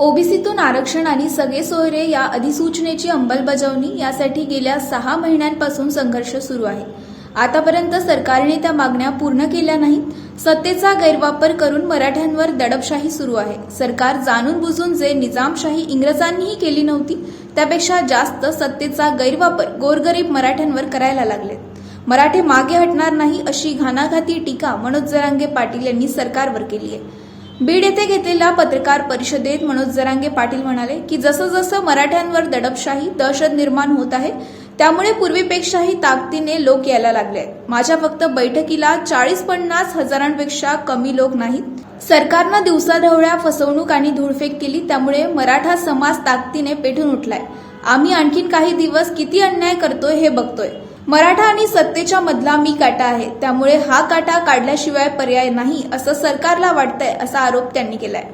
आरक्षण आणि सगळे सोयरे या अधिसूचनेची अंमलबजावणी यासाठी गेल्या सहा महिन्यांपासून संघर्ष सुरू आहे. आतापर्यंत सरकारने त्या मागण्या पूर्ण केल्या नाहीत. सत्तेचा गैरवापर करून मराठ्यांवर दडपशाही सुरू आहे. सरकार जाणून बुजून जे निजामशाही इंग्रजांनीही केली नव्हती त्यापेक्षा जास्त सत्तेचा गैरवापर गोरगरीब मराठ्यांवर करायला लागलेत. मराठे मागे हटणार नाही अशी घाणाघाती टीका मनोज जरांगे पाटील यांनी सरकारवर केली आहे. बीड येथे घेतलेल्या पत्रकार परिषदेत मनोज जरांगे पाटील म्हणाले की जसं जसं मराठ्यांवर दडपशाही दहशत निर्माण होत आहे त्यामुळे पूर्वीपेक्षाही ताकदीने लोक यायला लागले आहेत. माझ्या फक्त बैठकीला चाळीस पन्नास हजारांपेक्षा कमी लोक नाहीत. सरकारनं दिवसाढवळ्या फसवणूक आणि धूळफेक केली त्यामुळे मराठा समाज ताकदीने पेटून उठलाय. आम्ही आणखीन काही दिवस किती अन्याय करतोय हे बघतोय. मराठा आणि सत्तेच्या मधला मी काटा आहे. त्यामुळे हा काटा काढल्याशिवाय पर्याय नाही असं सरकारला वाटतंय असा आरोप त्यांनी केलाय.